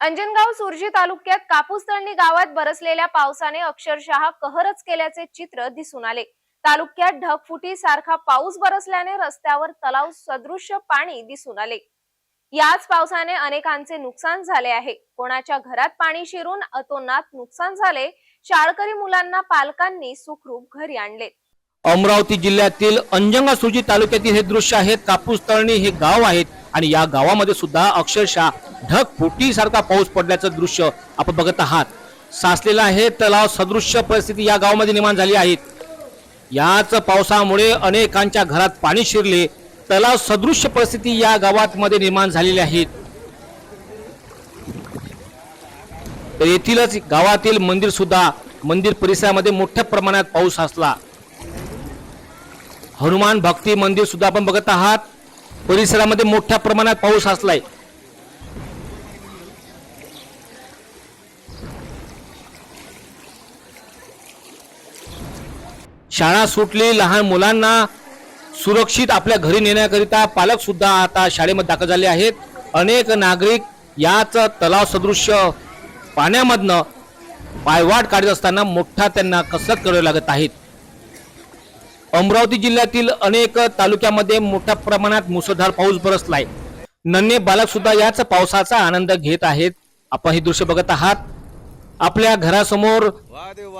अंजनगाव सुरजी तालुक्यात कापूस तळणी गावात बरसलेल्या पावसाने अक्षरशः कहरच केल्याचे चित्र दिसून आले. तालुक्यात ढगफुटी सारखा पाऊस बरसल्याने रस्त्यावर तलाव सदृश्य पाणी दिसून आले. याच पावसाने अनेकांचे नुकसान झाले आहे. कोणाच्या घरात पाणी शिरून अतोनात नुकसान झाले शाळकरी मुलांना पालकांनी सुखरूप घरी आणले. अमरावती जिल्ह्यातील अंजंगा सुरजी तालुक्यातील हे दृश्य आहे. कापूस तळणी हे गाव आहेत आणि या गावामध्ये सुद्धा अक्षरशः ढग पाऊस पडल्याचं दृश्य आपण बघत आहात. साचलेला आहे तलाव सदृश्य परिस्थिती या गावामध्ये निर्माण झाली आहेत याच पावसामुळे अनेकांच्या घरात पाणी शिरले. तलाव सदृश्य परिस्थिती या गावात मध्ये निर्माण झालेली आहेत येथीलच गावातील मंदिर सुद्धा मंदिर परिसरामध्ये मोठ्या प्रमाणात पाऊस असला हनुमान भक्ती मंदिर सुद्धा आपण बघत आहात. परिसरामध्ये मोठ्या प्रमाणात पाऊस असलाय. शाळा सुटली लहान मुलांना सुरक्षित आपल्या घरी नेण्याकरिता पालक सुद्धा आता शाळेमध्ये दाखल झाले आहेत. अनेक नागरिक याच तलाव सदृश्य पाण्यामधनं पायवाट काढत असताना मोठा त्यांना कसरत करावी लागत आहेत अमरावती जिल्ह्यातील अनेक तालुक्यामध्ये मोठ्या प्रमाणात मुसळधार पाऊस बरसलाय. नन्हे बालक सुद्धा याच पावसाचा आनंद घेत आहेत. आपण हे दृश्य बघत आहात. आपल्या घरासमोर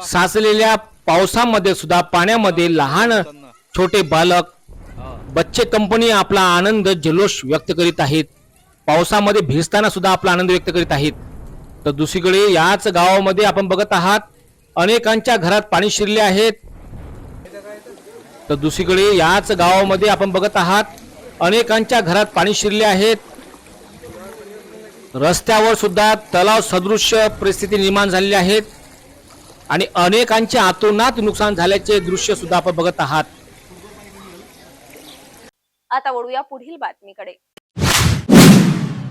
साचलेल्या पावसामध्ये सुद्धा पाण्यामध्ये लहान छोटे बालक बच्चे कंपनी आपला आनंद जल्लोष व्यक्त करीत आहेत. पावसामध्ये भिजताना सुद्धा आपला आनंद व्यक्त करीत आहेत. तर दुसरीकडे याच गावामध्ये आपण बघत आहात. अनेकांच्या घरात पाणी शिरले आहेत. तर दुसरीकडे याच गावामध्ये आपण बघत आहात अनेकांच्या घरात पाणी शिरले आहेत. रस्त्यावर सुद्धा तलाव सदृश्य परिस्थिती निर्माण झालेली आहेत आणि अनेकांच्या आतोनात नुकसान झाल्याचे दृश्य सुद्धा आपण बघत आहात. आता वळूया पुढील बातमीकडे.